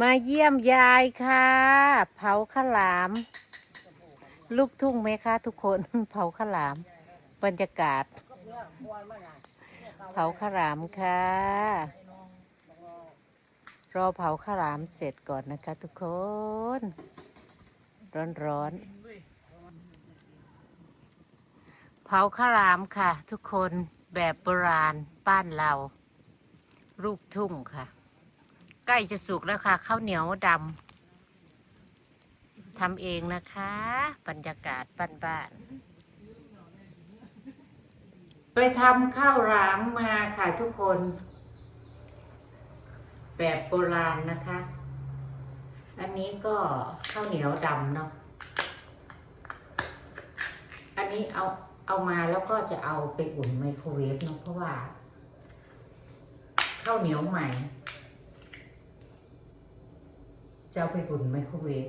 มาเยี่ยมยายค่ะ เผาข้าวหลาม ลูกทุ่งไหมคะทุกคน เผาข้าวหลาม บรรยากาศ เผาข้าวหลามค่ะ รอเผาข้าวหลามเสร็จก่อนนะคะ ทุกคน ร้อนร้อนๆเผาข้าวหลามค่ะ ทุกคนแบบโบราณบ้านเรา ลูกทุ่งค่ะ ใกล้จะสุกแล้วค่ะข้าวเหนียวดำทำเองนะคะ บรรยากาศบ้านๆไปทำข้าวหลามมาค่ะทุกคน แบบโบราณนะคะ อันนี้ก็ข้าวเหนียวดำเนาะอันนี้เอาเอามาแล้วก็จะเอาไปอุ่นไมโครเวฟเนาะเพราะว่าข้าวเหนียวใหม่ จะเอาไปบุ่นไมโครเวฟ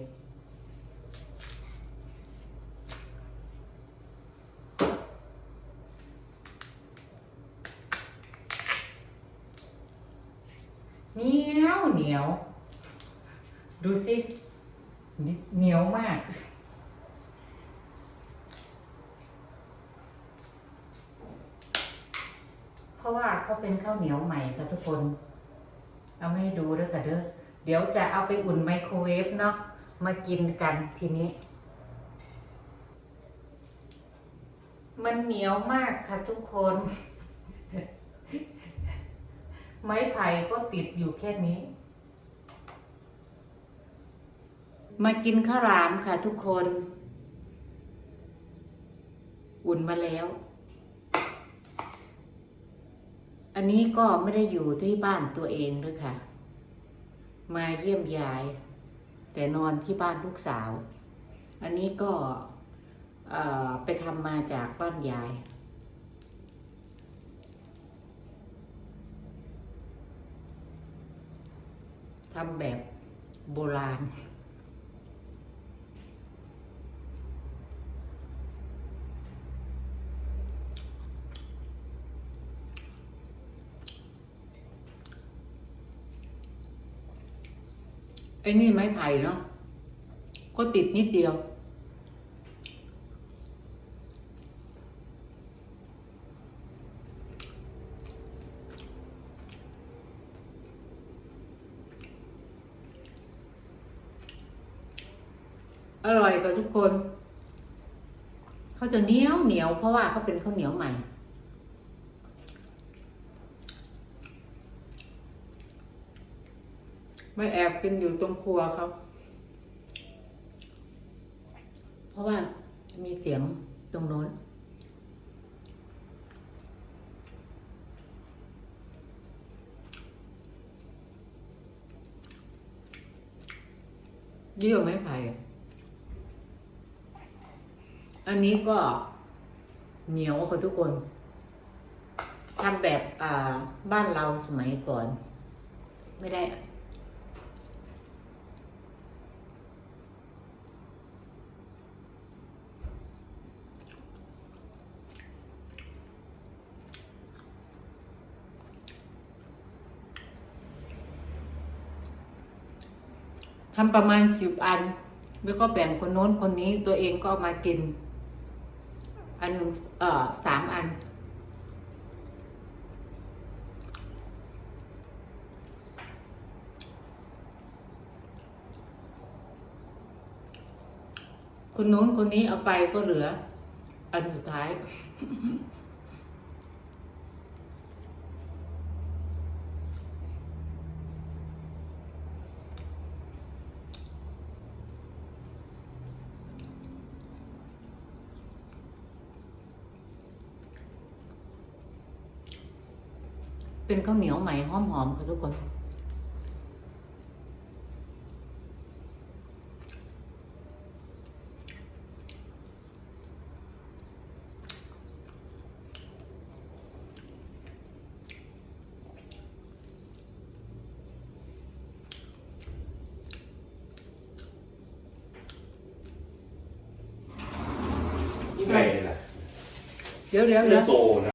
เหนียวเหนียว ดูสิเหนียวมาก เพราะว่าเขาเป็นข้าวเหนียวใหม่ค่ะทุกคน เอาไมาให้ดูด้วยกันเด้อ เดี๋ยวจะเอาไปอุ่นไมโครเวฟเนาะมากินกันทีนี้ มันเหนียวมากค่ะทุกคน ไม้ไผ่ก็ติดอยู่แค่นี้ มากินข้าวหลามค่ะทุกคน อุ่นมาแล้ว อันนี้ก็ไม่ได้อยู่ที่บ้านตัวเองด้วยค่ะ มาเยี่ยมยาย แต่นอนที่บ้านลูกสาว อันนี้ก็ไปทำมาจากบ้านยาย ทำแบบโบราณ ไอ้นี่ไม้ไผ่เนาะก็ติดนิดเดียว อร่อยกับทุกคน เขาจะเหนียวเหนียวเพราะว่าเขาเป็นข้าวเหนียวใหม่ ไม่แอบกินอยู่ตรงครัวครับเพราะว่ามีเสียงตรงโน้น เยี่ยวไม้ไผ่อันนี้ก็เหนียวค่ะทุกคนทำแบบบ้านเราสมัยก่อน ไม่ได้ ทำประมาณสิบอัน แล้วก็แบ่งคนโน้นคนนี้ตัวเองก็เอามากิน อันหนึ่งเอ่อสามอัน คนโน้นคนนี้เอาไปก็เหลือ อันสุดท้าย เป็นข้าวเหนียวใหม่หอมๆค่ะทุกคนไม่ล่ะ เดี๋ยวเดี๋ยวเรื่เดี๋อยงวโตนะ